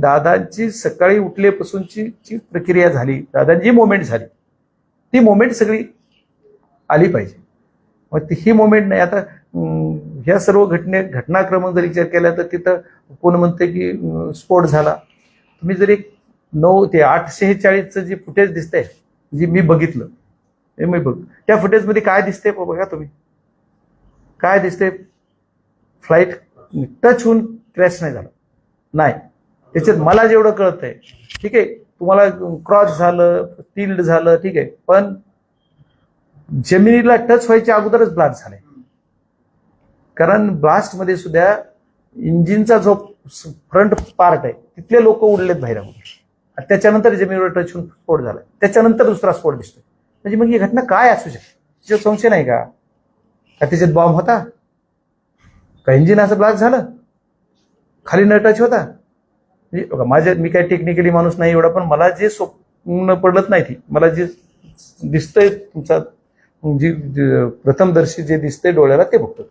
दादांची सकाळी उठल्यापासूनची जी प्रक्रिया झाली दादांची मोमेंट झाली ती मोमेंट सगळी आली पाहिजे. मग ती ही मोमेंट नाही. आता ह्या सर्व घटने घटनाक्रम जर विचार केला तर तिथं कोण म्हणते की स्फोट झाला. तुम्ही जर एक नऊ ते आठशे चाळीसचं जे फुटेज दिसतंय जे मी बघितलं हे मी बघ त्या फुटेजमध्ये काय दिसतंय बघा तुम्ही. काय दिसतंय? फ्लाईट टच होऊन क्रॅश नाही झालं. नाही. त्याच्यात मला जेवढं कळतंय ठीक आहे तुम्हाला क्रॉस झालं टिल्ड झालं ठीक आहे पण जमिनीला टच व्हायच्या अगोदरच ब्लास्ट झालाय. कारण ब्लास्टमध्ये सुद्धा इंजिनचा जो फ्रंट पार्ट आहे तिथले लोक उडलेत बाहेर आणि त्याच्यानंतर जमिनीवर टच होऊन स्फोट झाला त्याच्यानंतर दुसरा स्फोट दिसतोय. म्हणजे मग ही घटना काय असू शकते? त्याच्यात संशय नाही का? का त्याच्यात बॉम्ब होता? का इंजिन असं ब्लास्ट झालं? खाली न टच होता? म्हणजे बघा, माझ्या मी काय टेक्निकली माणूस नाही एवढा पण मला जे स्वप्न पडलत नाही ती. मला जे दिसतंय तुमचा म्हणजे जी प्रथमदर्शी जे दिसतंय डोळ्याला ते बघतो